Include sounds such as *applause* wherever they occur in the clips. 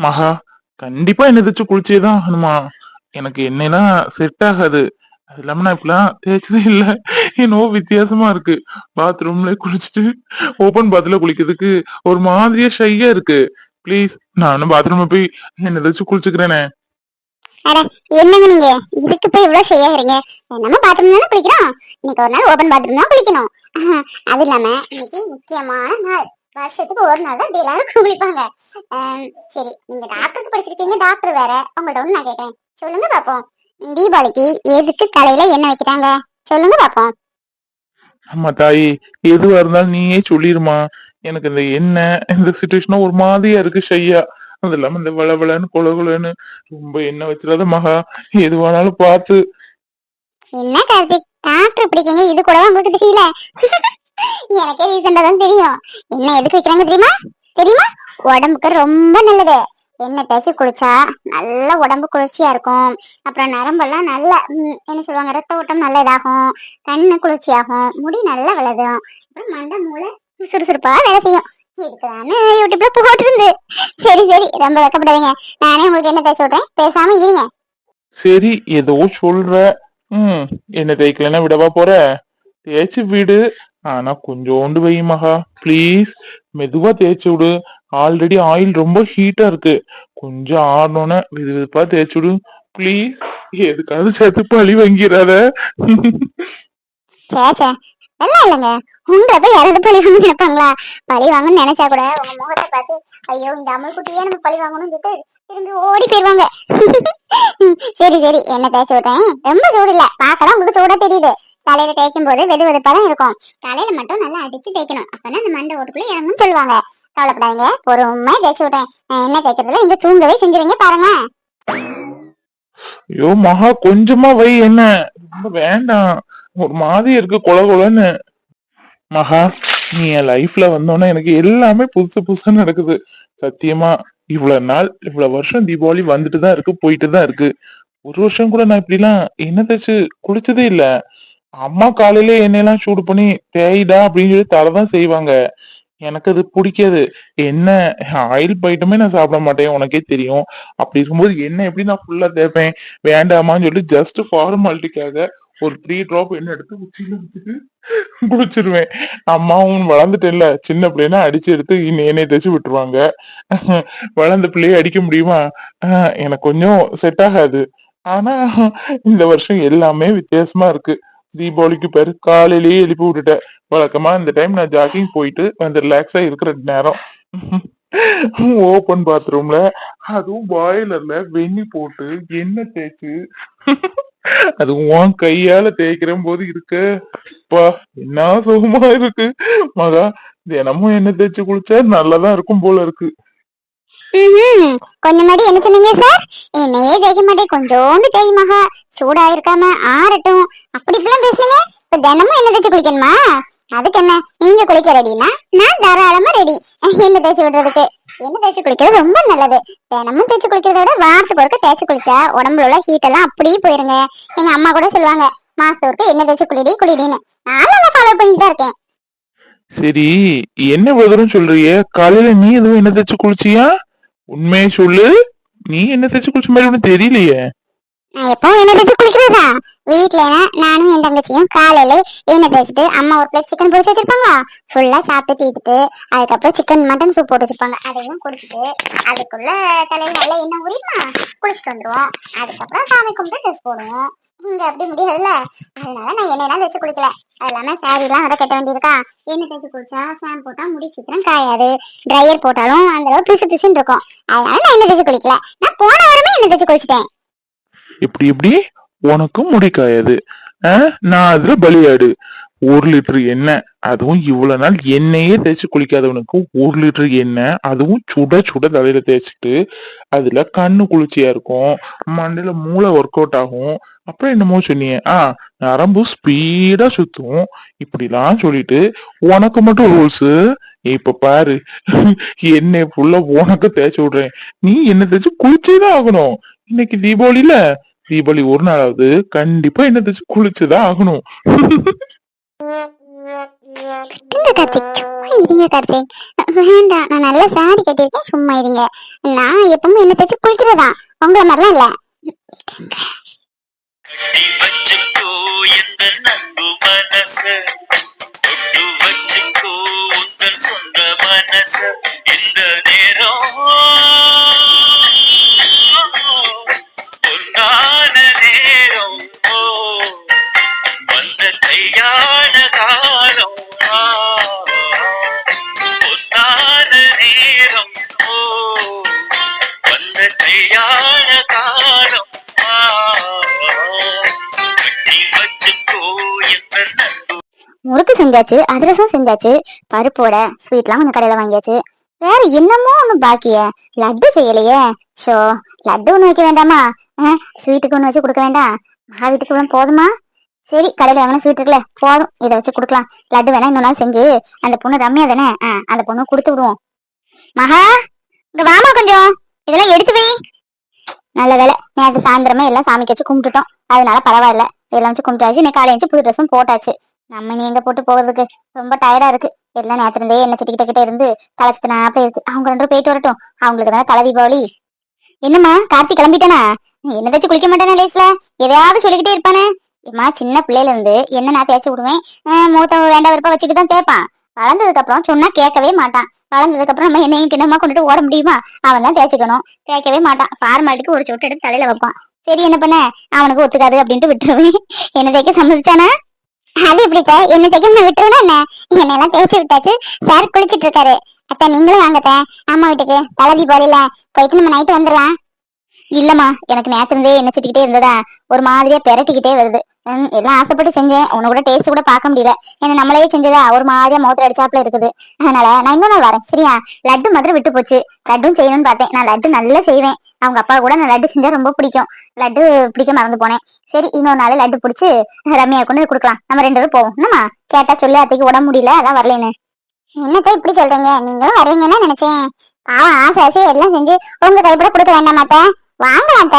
மகா கண்டிப்பா என்ன தேச்சு குளிச்சேதான் ஆகணுமா எனக்கு என்னெல்லாம் செட் ஆகாது. அது இல்லாம நான் இப்பெல்லாம் தேய்ச்சதே இல்ல. என்னவோ வித்தியாசமா இருக்கு. பாத்ரூம்ல குளிச்சுட்டு ஓபன் பாத்ல குளிக்கிறதுக்கு ஒரு மாதிரியா ஷையா இருக்கு. ப்ளீஸ் நானும் பாத்ரூம்ல போய் என்ன தேச்சு குளிச்சுக்கிறேனே. அட என்னங்க நீங்க? இதுக்கு போய் இவ்வளவு செய்யாகிறீங்க நம்ம பாத்ரூம் தானே குளிக்கிறோம்? இன்னைக்கு ஒரு நாள் ஓபன் பாத்ரூம் தான் குளிக்கணும். *laughs* அது இல்லாம இன்னைக்கு முக்கியமான நாள். வருஷத்துக்கு ஒரு நாள் தான் இப்படி எல்லாரும் குளிப்பாங்க சரி நீங்க டாக்டருக்கு படிச்சிருக்கீங்க டாக்டர் வேற. உங்கள்ட்ட ஒண்ணு நான் கேட்கறேன் சொல்லுங்க பாப்போம். தீபாவளிக்கு எதுக்கு தலையில எண்ணெய் வைக்கிறாங்க? சொல்லுங்க பாப்போம். ஆமா தாயி எதுவா இருந்தாலும் நீயே சொல்லிருமா. எனக்கு இந்த எண்ணெய் இந்த சுச்சுவேஷன் ஒரு மாதிரியா இருக்கு ஷையா. அது இல்லாம இந்த வளவளன்னு கொலகுலன்னு ரொம்ப எண்ணெய் வச்சிடாத மகா. எதுவானாலும் பார்த்து. என்ன கார்த்திக்? டாக்டர் பிடிக்கீங்க இது கூட உங்களுக்கு தெரியல எனக்கே ரீசெண்டா தான் தெரியும். என்ன எதுக்கு வைக்கிறாங்க தெரியுமா? தெரியுமா? உடம்புக்கு ரொம்ப நல்லது. எண்ணெய் தேய்ச்சி குளிச்சா நல்ல உடம்பு குளிர்ச்சியா இருக்கும். அப்புறம் நரம்பெல்லாம் நல்ல என்ன சொல்லுவாங்க ரத்த ஓட்டம் நல்ல இதாகும். கண்ணு குளிர்ச்சியாகும். முடி நல்லா வளரும். அப்புறம் மண்டை மூளை சுறுசுறுப்பா வேலை செய்யும். இதுக்குதானே யூடியூப்ல போட்டிருந்து. சரி சரி ரொம்ப வெக்கப்படாதீங்க. நானே உங்களுக்கு என்ன தேய்ச்சி விட்றேன். பேசாம இருங்க. சரி ஏதோ சொல்ற. ம் என்ன தேய்க்கலன்னா விடவா போற? தேய்ச்சி விடு. ஆனா கொஞ்சோண்டு வை மகா. ப்ளீஸ் மெதுவா தேய்ச்சி விடு. ஆல்ரெடி ஆயில் ரொம்ப ஹீட்டா இருக்கு. கொஞ்சம் ஆடணும்னா விது விதுப்பா தேய்ச்சி விடு. ப்ளீஸ் எதுக்காவது சேர்த்து பழி வாங்கிறாத சே சே எல்லாம் இல்லைங்க. உங்களை போய் யாராவது பழி வாங்க நினைப்பாங்களா? பழி வாங்கணும்னு நினைச்சா கூட உங்க முகத்தை பார்த்து ஐயோ இந்த அமல் குட்டியே நம்ம பழி வாங்கணும்னு சொல்லிட்டு திரும்பி ஓடி போயிருவாங்க. *laughs* சரி சரி என்ன தேய்ச்சி விட்டேன்? ரொம்ப சூடு இல்ல. பார்க்கலாம் உங்களுக்கு சூடா தெரியுது. தலையில தேய்க்கும் போது வெது வெதுப்பா தான் இருக்கும். தலையில மட்டும் நல்லா அடிச்சு தேய்க்கணும். அப்பதான் அந்த மண்டை ஓட்டுக்குள்ள இறங்கும் சொல்லுவாங்க. கவலைப்படாதீங்க. பொறுமையா தேய்ச்சி விட்டேன். என்ன தேய்க்கிறதுல? இங்க தூங்கவே செஞ்சிருவீங்க பாருங்க ஐயோ மகா கொஞ்சமா வை என்ன? ரொம்ப வேண்டாம். ஒரு மாதிரி இருக்கு கொல கொலன்னு. மகா நீ என் லைஃப்ல வந்தோன்னா எனக்கு எல்லாமே புதுசு புதுசா நடக்குது. சத்தியமா இவ்வளவு நாள் இவ்வளவு வருஷம் தீபாவளி வந்துட்டு தான் இருக்கு போயிட்டு தான் இருக்கு. ஒரு வருஷம் கூட நான் இப்படிலாம் என்ன தேய்ச்சு குளிச்சதே இல்ல. அம்மா காலையில எண்ணெயெல்லாம் சூடு பண்ணி தேய்டா அப்படின்னு சொல்லி தரதான் செய்வாங்க. எனக்கு அது பிடிக்காது. என்ன ஆயில் போயிட்டுமே நான் சாப்பிட மாட்டேன் உனக்கே தெரியும். அப்படி இருக்கும்போது என்ன எப்படி நான் ஃபுல்லா தேய்ப்பேன்? வேண்டாமான்னு சொல்லி ஜஸ்ட் ஃபார்மாலிட்டிக்காக ஒரு த்ரீ ட்ராப் எண்ணெய் எடுத்து உச்சியில வச்சுட்டு குடிச்சிருவேன். அம்மாவும் வளர்ந்துட்டேன்ல சின்ன பிள்ளைனா அடிச்சு எடுத்து இன்னும் எண்ணெய் தேய்ச்சி விட்டுருவாங்க. வளர்ந்த பிள்ளைய அடிக்க முடியுமா? ஆஹ் எனக்கு கொஞ்சம் செட் ஆகாது. ஆனா இந்த வருஷம் எல்லாமே வித்தியாசமா இருக்கு. தீபாவளிக்கு பேரு காலையிலேயே எழுப்பி விட்டுட்டேன். வழக்கமா இந்த டைம் நான் ஜாக்கிங் போயிட்டு வந்து ரிலாக்ஸா இருக்கிற நேரம். ஓபன் பாத்ரூம்ல அதுவும் பாய்லர்ல வெண்ணி போட்டு எண்ணெய் தேய்ச்சு அதுவும் உன் கையால தேய்க்கிற போது இருக்க. பா என்ன சுகமா இருக்கு. மகா தினமும் எண்ணெய் தேய்ச்சு குளிச்சா நல்லாதான் இருக்கும் போல இருக்கு. கொஞ்சம் முன்னாடி என்ன சொன்னீங்க சார் என்னையே தேய்க்க மாட்டேன். கொஞ்சோண்டு தேய் சூடாயிருக்காம சூடா இருக்காம ஆறட்டும். அப்படி இப்பெல்லாம் பேசுனீங்க? இப்ப தினமும் என்ன தேய்ச்சி குளிக்கணுமா? அதுக்கு என்ன? நீங்க குளிக்க ரெடினா நான் தாராளமா ரெடி என்ன தேய்ச்சி விடுறதுக்கு? என்ன தேய்ச்சி குளிக்கிறது? ரொம்ப நல்லது. தினமும் தேய்ச்சி குளிக்கிறத விட வாரத்துக்கு ஒருக்க தேய்ச்சி குளிச்சா உடம்புல உள்ள ஹீட் எல்லாம் அப்படியே போயிருங்க. எங்க அம்மா கூட சொல்லுவாங்க மாசத்துக்கு என்ன தேய்ச்சி குளிடி குளிடின்னு. நானும் அதை ஃபாலோ பண்ணிட்டு தான் இருக்கேன். சரி என்ன விவரம் சொல்றிய? காலையில நீ எதுவும் என்ன தேய்ச்சி குளிச்சியா? உண்மையை சொல்லு. நீ என்ன தேய்ச்சு குளிச்ச மாதிரி ஒன்னும் தெரியலையே. நான் எப்பவும் எண்ணெய் தேய்ச்சி குளிக்கிறதா? வீட்லனா நானும் என் தங்கச்சியும் காலையில எண்ணெய் தேய்ச்சிட்டு அம்மா ஒரு பிளேட் சிக்கன் பொரிச்சு வச்சிருப்பாங்க. ஃபுல்லா சாப்பிட்டு தீத்துட்டு அதுக்கப்புறம் சிக்கன் மட்டன் சூப் போட்டு வச்சிருப்பாங்க. அதையும் குடிச்சிட்டு அதுக்குள்ள தலையில நல்லா எண்ணெய் உரியுமா குளிச்சுட்டு வந்துருவோம். அதுக்கப்புறம் சாமி கும்பிட்டு ட்ரெஸ் போடுவோம். இங்க அப்படி முடியாதுல்ல. அதனால நான் எண்ணெயெல்லாம் தேய்ச்சி குளிக்கல. அது இல்லாம சாரி எல்லாம் வர கட்ட வேண்டியிருக்கா எண்ணெய் தேய்ச்சி குளிச்சா ஷாம்பு போட்டா முடி சீக்கிரம் காயாது. ட்ரையர் போட்டாலும் அந்த அளவு பிசு பிசுன்னு இருக்கும். அதனால நான் எண்ணெய் தேய்ச்சி குளிக்கல. நான் போன வாரமே எண்ணெய் தேய்ச்சி குளிச்சிட்டேன். இப்படி இப்படி உனக்கும் முடிக்காயாது. ஆஹ் நான் அதுல பலியாடு. ஒரு லிட்டர் எண்ணெய் அதுவும் இவ்வளவு நாள் எண்ணெயே தேய்ச்சி குளிக்காதவனுக்கு ஒரு லிட்டர் எண்ணெய் அதுவும் சுட சுட தலையில தேய்ச்சிட்டு அதுல கண்ணு குளிர்ச்சியா இருக்கும். மண்டையில மூளை ஒர்க் அவுட் ஆகும். அப்புறம் என்னமோ சொன்னீங்க. ஆ நரம்பு ஸ்பீடா சுத்தும். இப்படிலாம் சொல்லிட்டு உனக்கு மட்டும் ரூல்ஸ் இப்ப பாரு எண்ணெய் ஃபுல்லா உனக்கு தேய்ச்சி விடுறேன். நீ என்ன தேய்ச்சி குளிச்சேதான் ஆகணும். இன்னைக்கு தீபாவளில தீபாவளி ஒரு நாளாவது கண்டிப்பா என்ன தேய்ச்சி குளிச்சுதான் ஆகணும். இந்த கார்த்திக் சும்மா இருங்க கார்த்திக். வேண்டாம் நான் நல்ல சாரி கட்டியிருக்கேன் சும்மா இருங்க. நான் எப்பவும் என்ன தச்சு குளிக்கிறதா? உங்களை மாதிரிலாம் இல்ல. எந்த முறுக்கு செஞ்சாச்சு அதிரசம் செஞ்சாச்சு பருப்போட ஸ்வீட்லாம் கொஞ்சம் கடையில வாங்கியாச்சு. வேற என்னமோ ஒண்ணு பாக்கிய லட்டு செய்யலையே. ஷோ லட்டு ஒண்ணு வைக்க வேண்டாமா? ஸ்வீட்டுக்கு ஒண்ணு வச்சு கொடுக்க வேண்டாம். மகா வீட்டுக்கு போதுமா? சரி கடையில வாங்கின ஸ்வீட் இருக்குல்ல போதும். இதை வச்சு கொடுக்கலாம். லட்டு வேணா இன்னொரு நாள் செஞ்சு அந்த பொண்ணு ரம்யா தானே? ஆ, அந்த பொண்ணு கொடுத்து விடுவோம். மகா இங்க வாமா கொஞ்சம். இதெல்லாம் எடுத்து வை. நல்ல வேலை நேற்று சாயந்தரமே எல்லாம் சாமிக்கு வச்சு கும்பிட்டுட்டோம். அதனால பரவாயில்ல. எல்லாம் வச்சு கும்பிட்டாச்சு. இன்னைக்கு காலையில வச்சு புது ட்ரெஸ்ஸும் போட்டாச்சு. நம்ம நீ எங்க போட்டு போகிறதுக்கு ரொம்ப டயர்டா இருக்கு. எல்லாம் நேத்துல இருந்தே என்ன சிட்டிக்கிட்ட கிட்ட இருந்து தலை நாப்பே இருக்கு. அவங்க ரெண்டு போயிட்டு வரட்டும். அவங்களுக்கு தானே தலை தீபாவளி. என்னம்மா கார்த்தி கிளம்பிட்டானா? என்ன தச்சு குளிக்க மாட்டானே லேஸ்ல? எதையாவது சொல்லிக்கிட்டே இருப்பானே. ஏம்மா சின்ன பிள்ளையில இருந்து என்ன நான் தேய்ச்சி விடுவேன்? மூத்த வேண்டாம் விருப்பம் வச்சுட்டு தான் தேய்ப்பான். வளர்ந்ததுக்கு அப்புறம் சொன்னா கேட்கவே மாட்டான். வளர்ந்ததுக்கு அப்புறம் நம்ம என்னையும் கிண்ணமா கொண்டுட்டு ஓட முடியுமா? அவன் தான் தேய்ச்சிக்கணும். தேய்க்கவே மாட்டான். ஃபார்மாலிட்டிக்கு ஒரு சொட்டு எடுத்து தலையில வைப்பான். சரி என்ன பண்ண? அவனுக்கு ஒத்துக்காது அப்படின்ட்டு விட்டுருவேன். என்ன தேய்க்க சம்மதிச்சானா? அது எப்படித்த என்ன தைக்க நான் என்ன? என்னெல்லாம் தேய்ச்சி விட்டாச்சு. சார் குளிச்சிட்டு இருக்காரு. அத்தை நீங்களும் வாங்கத்த அம்மா வீட்டுக்கு. தலை தீபாவளியில போயிட்டு நம்ம நைட்டு வந்துடலாம். இல்லம்மா எனக்கு நேசிருந்தே என்ன சிட்டிக்கிட்டே இருந்ததா? ஒரு மாதிரியா பெரட்டிக்கிட்டே வருது. எல்லாம் ஆசைப்பட்டு செஞ்சேன். உன கூட டேஸ்ட் கூட பார்க்க முடியல. ஏன்னா நம்மளே செஞ்சதா? ஒரு மாதிரியா மோத்திர அடிச்சாப்புல இருக்குது. அதனால நான் இன்னொரு நாள் வரேன். சரியா? லட்டு மாத்திரம் விட்டு போச்சு லட்டும் செய்யணும்னு பார்த்தேன். நான் லட்டு நல்லா செய்வேன். அவங்க அப்பா கூட நான் லட்டு செஞ்சா ரொம்ப பிடிக்கும். லட்டு பிடிக்க மறந்து போனேன். சரி இன்னொரு நாள் லட்டு பிடிச்சி ரம்யா கொண்டு கொடுக்கலாம். நம்ம ரெண்டு பேரும் போவோம். என்னம்மா? கேட்டா சொல்லு அத்தைக்கு உடம்பு முடியல அதான் வரலன்னு. என்னத்த இப்படி சொல்றீங்க? நீங்களும் வருவீங்கன்னு நினைச்சேன். பாவம் ஆசை ஆசை எல்லாம் செஞ்சு உங்க கைப்பட கொடுக்க வேண்டாமாத்த வாங்கலாத்த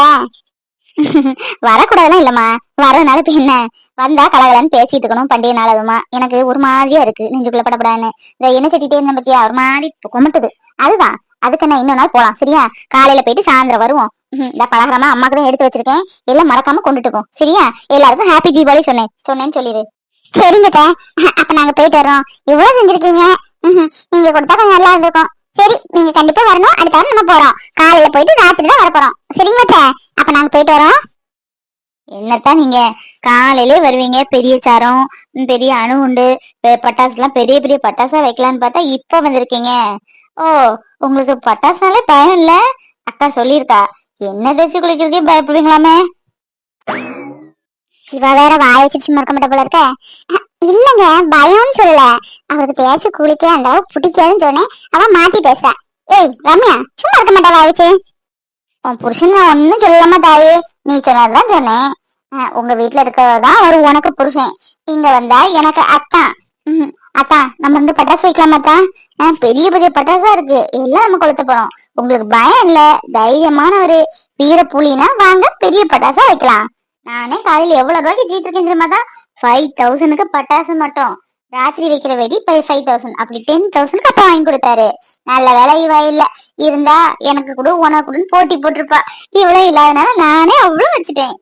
வரக்கூடாதுலாம் இல்லம்மா. வரதுனால இப்ப என்ன? வந்தா கலகலன்னு பேசிட்டு இருக்கணும் பண்டிகை நாள் அதுமா எனக்கு ஒரு மாதிரியா இருக்கு. நெஞ்சுக்குள்ள படப்படான்னு இந்த என்ன செட்டிட்டே இருந்த பத்தியா? ஒரு மாதிரி குமட்டுது. அதுதான். அதுக்கு நான் இன்னொரு நாள் போலாம். சரியா? காலையில போயிட்டு சாயந்தரம் வருவோம். இந்த பலகாரமா அம்மாக்கு தான் எடுத்து வச்சிருக்கேன். எல்லாம் மறக்காம கொண்டுட்டு போ. சரியா? எல்லாருக்கும் ஹாப்பி தீபாவளி சொன்னேன். சொன்னேன்னு சொல்லிடு. சரிங்கட்ட அப்ப நாங்க போயிட்டு வரோம் இவ்வளவு செஞ்சிருக்கீங்க? நீங்க கொடுத்தா கொஞ்சம் நல்லா இருந்திருக்கும். சரி நீங்க கண்டிப்பா வரணும். அடுத்த வாரம் நம்ம போறோம். காலையில போயிட்டு ராத்திரி தான் வர போறோம். சரிங்கட்ட அப்ப நாங்க போயிட்டு வரோம். என்னத்தான் நீங்க? காலையிலே வருவீங்க. பெரிய சாரம் பெரிய அணு உண்டு பட்டாசுலாம் பட்டாசு எல்லாம் பெரிய பெரிய பட்டாசா வைக்கலாம்னு பார்த்தா இப்ப வந்திருக்கீங்க. ஓ உங்களுக்கு பட்டாசுனாலே பயம் இல்ல? அக்கா சொல்லியிருக்கா. என்ன தேய்ச்சி குளிக்கிறதுக்கே பயப்படுவீங்களாமே? இவ வேற வாய வச்சுட்டு சும்மா இருக்க மாட்டா போல இருக்க. இல்லங்க பயம்னு சொல்லல. அவருக்கு தேய்ச்சி குளிக்க அந்த பிடிக்காதுன்னு சொன்னேன். அவன் மாத்தி பேசுறா. ஏய் ரம்யா சும்மா இருக்க மாட்டா வாய வச்சு. உன் புருஷன் நான் ஒன்னும் சொல்லாம தாயே. நீ சொன்னதுதான் சொன்னேன். உங்க வீட்டுல இருக்கிறதான் ஒரு உனக்கு புருஷன். இங்க வந்தா எனக்கு அத்தான். அத்தா நம்ம வந்து பட்டாசு வைக்கலாமா அத்தான் பெரிய பெரிய பட்டாசா இருக்கு. எல்லாம் நம்ம கொளுத்த போறோம். உங்களுக்கு பயம் இல்ல? தைரியமான ஒரு வீர புலினா வாங்க பெரிய பட்டாசா வைக்கலாம். நானே காலையில எவ்வளவு ரூபாய்க்கு ஜீத்திருக்கேன் தெரியுமா தான் ஃபைவ் தௌசண்ட்க்கு பட்டாசு மட்டும். ராத்திரி வைக்கிற வெடி ஃபைவ் தௌசண்ட் அப்படி டென் தௌசண்ட்க்கு அப்பா வாங்கி கொடுத்தாரு. நல்ல வேலை இவ இல்ல. இருந்தா எனக்கு கூட உனக்கு கூடன்னு போட்டி போட்டிருப்பா. இவ்வளவு இல்லாதனால நானே அவ்வளவு வச்சுட்டேன்.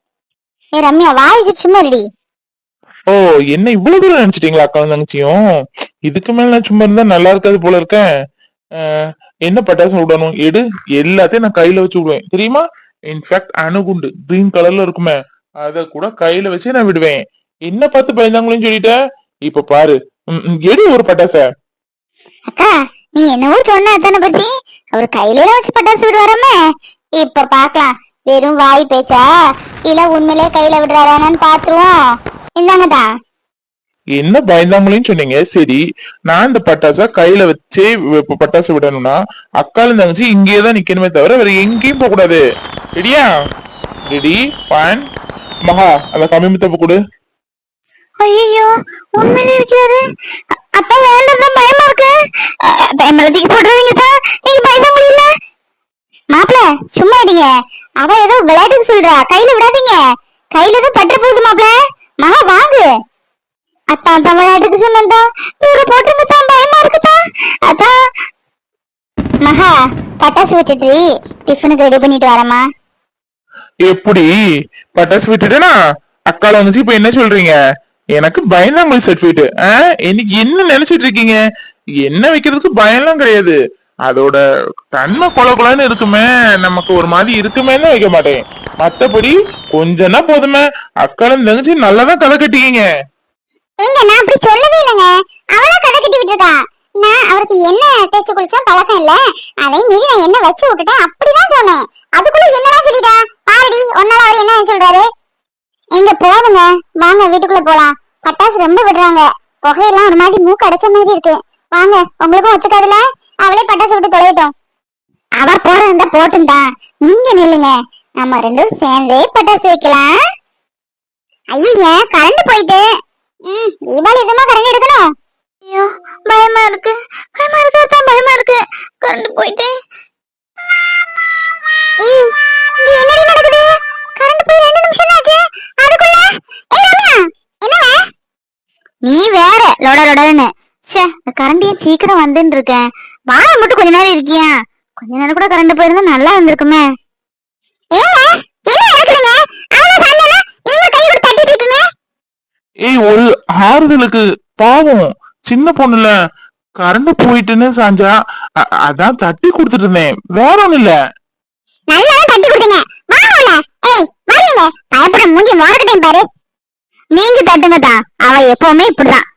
ஏ ரம்யா வாய் சும்மா ரெடி ஓ என்ன இவ்வளவு தூரம் நினைச்சிட்டீங்களா அக்கா தங்கச்சியும் இதுக்கு மேல நான் சும்மா இருந்தா நல்லா இருக்காது போல இருக்கேன். ஆஹ் என்ன பட்டாசு விடணும்? எடு. எல்லாத்தையும் நான் கையில வச்சு விடுவேன். தெரியுமா? இன்ஃபேக்ட் அணுகுண்டு. கிரீன் கலர்ல இருக்குமே. அத கூட கையில வச்சு நான் விடுவேன். என்ன பார்த்து பயந்தாங்களேன்னு சொல்லிட்ட? இப்ப பாரு. எடு ஒரு பட்டாச. அக்கா நீ என்னவோ சொன்ன அத்தனை பத்தி. அவர் கையில வச்சு பட்டாசு விடுவாராமே. இப்ப பாக்கலாம் வெறும் வாய் பேச்சா? இல்ல உண்மையிலே கையில விடுறாரானு பாத்துருவோம் இந்தாங்கதா என்ன பயந்தாங்களேன்னு சொன்னீங்க? சரி நான் இந்த பட்டாசா கையில வச்சே பட்டாசு விடணும்னா அக்காலும் தங்கச்சி இங்கேயே தான் நிக்கணுமே தவிர வேற எங்கேயும் போக கூடாது ரெடியா? ரெடி பான் மகா அந்த கம்மி தப்பு கொடு. ஐயோ உண்மையிலே வைக்கிறாரு அ- அப்பா வேண்டாம் பயமா இருக்கு. பயமலத்துக்கு போட்டுருவீங்க தான் நீங்க பயப்பட முடியல. மாப்பிள சும்மா இருங்க. அவ ஏதோ விளையாட்டுக்கு சொல்றா. கையில விடாதீங்க. கையில தான் பற்ற போகுது மாப்பிள. மகா வாங்க. அத்தான் தமிழ்நாட்டுக்கு சொன்னா தூர போட்டு தான் பயமா இருக்குதா? அதான் மகா பட்டாசு விட்டுட்டு டிஃபனுக்கு ரெடி பண்ணிட்டு வரமா எப்படி? பட்டாசு விட்டுட்டேனா? அக்கால வந்துச்சு இப்ப என்ன சொல்றீங்க? எனக்கு பயந்தாங்குழி சர்டிபிகேட் இன்னைக்கு என்ன நினைச்சிட்டு இருக்கீங்க? என்ன வைக்கிறதுக்கு பயம்லாம் கிடையாது. அதோட தன்மை கொல கொலன்னு இருக்குமே நமக்கு ஒரு மாதிரி இருக்குமேன்னு வைக்க மாட்டேன். மத்தபடி கொஞ்சம்னா போதுமே. அக்காலும் தெரிஞ்சு நல்லாதான் கதை கட்டிக்கீங்க. எங்க நான் அப்படி சொல்லவே இல்லைங்க. அவளா கதை கட்டி விட்டுருக்கா. நான் அவருக்கு என்ன தேய்ச்சி குளிச்சா பழக்கம் இல்ல? அதை மீறி நான் என்ன வச்சு விட்டுட்டேன்? அப்படிதான் சொன்னேன். அதுக்குள்ள என்னடா சொல்லிட்டா? பாருடி ஒன்னால அவர் என்ன சொல்றாரு? எங்க போதுங்க வாங்க வீட்டுக்குள்ள போலாம். பட்டாசு ரொம்ப விடுறாங்க. புகையெல்லாம் ஒரு மாதிரி மூக்கு அடைச்ச மாதிரி இருக்கு. வாங்க உங்களுக்கும் ஒத்துக்காதுல? அவளே பட்டாசு விட்டு தொலைவிட்டோம். அவ போற இருந்தா போட்டுண்டா நீங்க நில்லுங்க. நம்ம ரெண்டும் சேர்ந்தே பட்டாசு வைக்கலாம். ஐயா கரண்ட் போயிட்டு. ம் தீபாவளி எதுமா கரண்ட் எடுக்கணும்? ஐயோ பயமா இருக்கு. பயமா இருக்கு அதான் பயமா இருக்கு. கரண்ட் போயிட்டு. ஏய் இங்க என்னடி நடக்குது? கரண்ட் போய் ரெண்டு நிமிஷம் ஆச்சு. அதுக்குள்ள ஏய் ரம்யா என்னவா நீ வேற லொட லொடன்னு. ச்சே கரண்ட் ஏன் சீக்கிரம் வந்துன்னு இருக்கேன். வாழ மட்டும் கொஞ்ச நேரம் இருக்கியா? கொஞ்ச நேரம் கூட கரண்ட் போயிருந்தா நல்லா இருந்திருக்குமே. ஏங்க என்ன நடக்குதுங்க? அவள சண்டல நீங்க கை விட்டு தட்டிட்டு இருக்கீங்க? ஏய் ஒரு ஆறுதலுக்கு பாவம். சின்ன பொண்ணுல கரண்ட் போயிட்டுன்னு சாஞ்சா அதான் தட்டி கொடுத்துட்டு இருந்தேன். வேற ஒண்ணும் இல்ல. நல்லா தட்டி கொடுத்தீங்க. வாங்கல ஏய் வரீங்க பயப்பட மூஞ்சி மோரக்கட்டையும் பாரு. நீங்க தட்டுங்க தான் அவ எப்பவுமே இப்படிதான்.